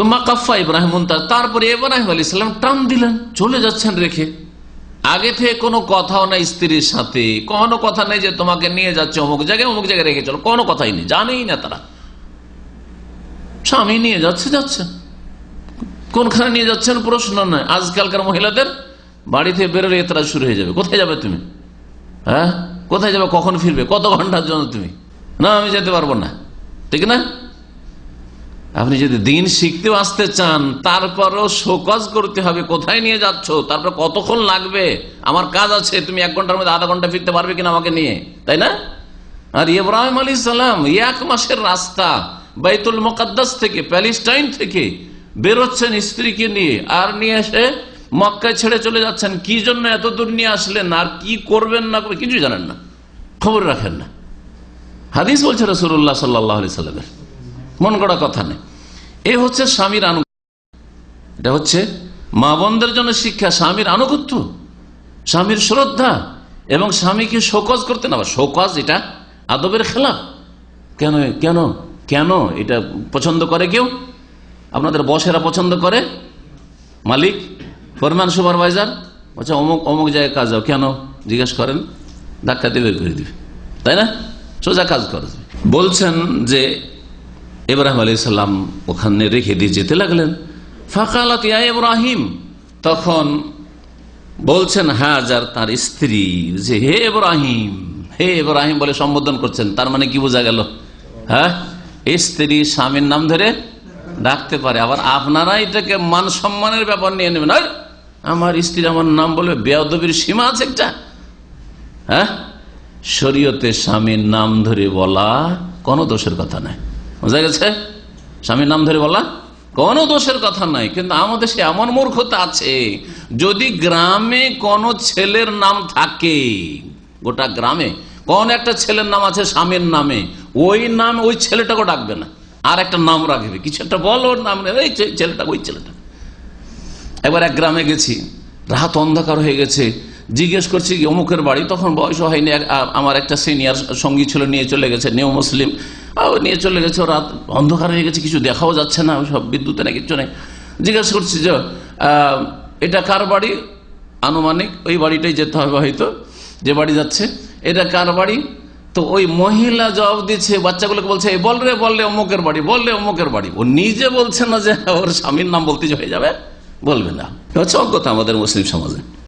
সুম্মা কাফা ইব্রাহিম। তারপরে ইব্রাহিম আলী সাল্লাম টান দিলেন, চলে যাচ্ছেন রেখে। আগে থেকে কোনো কথাও নাই স্ত্রীর সাথে, কোনো কথা নেই যে তোমাকে নিয়ে যাচ্ছে অমুক জায়গায় অমুক জায়গায় রেখে চলো, কোনো কথাই নেই, জানেই না তারা। স্বামী নিয়ে যাচ্ছে যাচ্ছে। কোনখানে নিয়ে যাচ্ছেন প্রশ্ন নয় আজকালকার মহিলাদের বাড়ি থেকে বেরোলে এতরা শুরু হয়ে যাবে। কোথায় যাবে তুমি? হ্যাঁ? কোথায় যাবে? কখন ফিরবে? কত ঘণ্টার জন্য তুমি? না, আমি যেতে পারব না। ঠিক না? আপনি যদি দিন শিখতেও আসতে চান, তারপরও শোকজ করতে হবে, কোথায় নিয়ে যাচ্ছ? তারপর কতক্ষণ লাগবে? আমার কাজ আছে, তুমি এক ঘণ্টার মধ্যে আধা ঘণ্টা ফিরতে পারবে কিনা আমাকে নিয়ে, তাই না? আর ইব্রাহিম আলী সালাম এক মাসের রাস্তা, বাইতুল মোকাদ্দাস থেকে, প্যালেস্টাইন থেকে বেরোচ্ছেন স্ত্রীকে নিয়ে, আর নিয়ে এসে মক্কায় ছেড়ে চলে যাচ্ছেন। কি জন্য এত দূর নিয়ে আসলেন? আর কি করবেন না কিছুই জানেন না। খবর রাখেন না। হাদিস বলছে রসুল্লাহ সাল্লাহ সাল্লামের। মন গড়া কথা নেই। এ হচ্ছে স্বামীর আনুগত্য। এটা হচ্ছে মা বোনদের জন্য শিক্ষা, স্বামীর আনুগত্য, স্বামীর শ্রদ্ধা এবং স্বামীকে শোকজ করতে না শোকজ এটা আদবের খেলা। কেন কেন কেন এটা পছন্দ করে কেউ? আপনাদের বসেরা পছন্দ করে? মালিক, ফরমান সুপারভাইজার? আচ্ছা অমুক অমুক জায়গায় কাজ যাও কেন? জিজ্ঞেস করেন, ধাক্কা দিয়ে বের করে দিবে। তাই না? সোজা কাজ করে বলছেন যে ইব্রাহিম আলী সাল্লাম ওখানে রেখে দিয়ে যেতে লাগলেন। ফাঁকালত ইয়া ইব্রাহিম। তখন বলছেন, হাজার তার স্ত্রী যে, হে ইব্রাহিম হে ইব্রাহিম বলে সম্বোধন করছেন। তার মানে কি বোঝা গেল? হ্যাঁ? স্ত্রী স্বামীর নাম ধরে ডাকতে পারে। আবার আপনারা এটাকে মান সম্মানের ব্যাপার নিয়ে নেবেন। আর, আমার স্ত্রী আমার নাম বলে বেয়াদবির সীমা আছে একটা। হ্যাঁ? শরীয়তে স্বামীর নাম ধরে বলা কোনো দোষের কথা নাই বোঝা গেছে? স্বামীর নাম ধরে বলা কোনো দোষের কথা নাই, কিন্তু আমাদের সে এমন মূর্খতা আছে, যদি গ্রামে কোন ছেলের নাম থাকে, গোটা গ্রামে, কোন একটা ছেলের নাম আছে স্বামীর নামে, ওই নাম, ওই ছেলেটাকে ডাকবে না, আর একটা নাম রাখবে, কিছু একটা বল ওর নাম এই ছেলেটা, ওই ছেলেটা। একবার এক গ্রামে গেছি, রাত অন্ধকার হয়ে গেছে, জিজ্ঞেস করছি, অমুকের বাড়ি? তখন বয়স হয়নি আমার একটা সিনিয়র সঙ্গী ছিল, নিয়ে চলে গেছে নিউ মুসলিম নিয়ে চলে গেছে, রাত অন্ধকার হয়ে গেছে, কিছু দেখাও যাচ্ছে না, সব বিদ্যুতে না কিছু নেই। জিজ্ঞেস করছি যে এটা কার বাড়ি? আনুমানিক ওই বাড়িটাই যেতে হবে হয়তো, যে বাড়ি যাচ্ছে। এটা কার বাড়ি? তো ওই মহিলা জবাব দিচ্ছে, বাচ্চাগুলোকে বলছে বল রে বললে অমুকের বাড়ি বললে অমুকের বাড়ি। ও নিজে বলছে না যে, ওর স্বামীর নাম বলতে হয়ে যাবে, বলবে না। হচ্ছে অজ্ঞতা আমাদের মুসলিম সমাজে।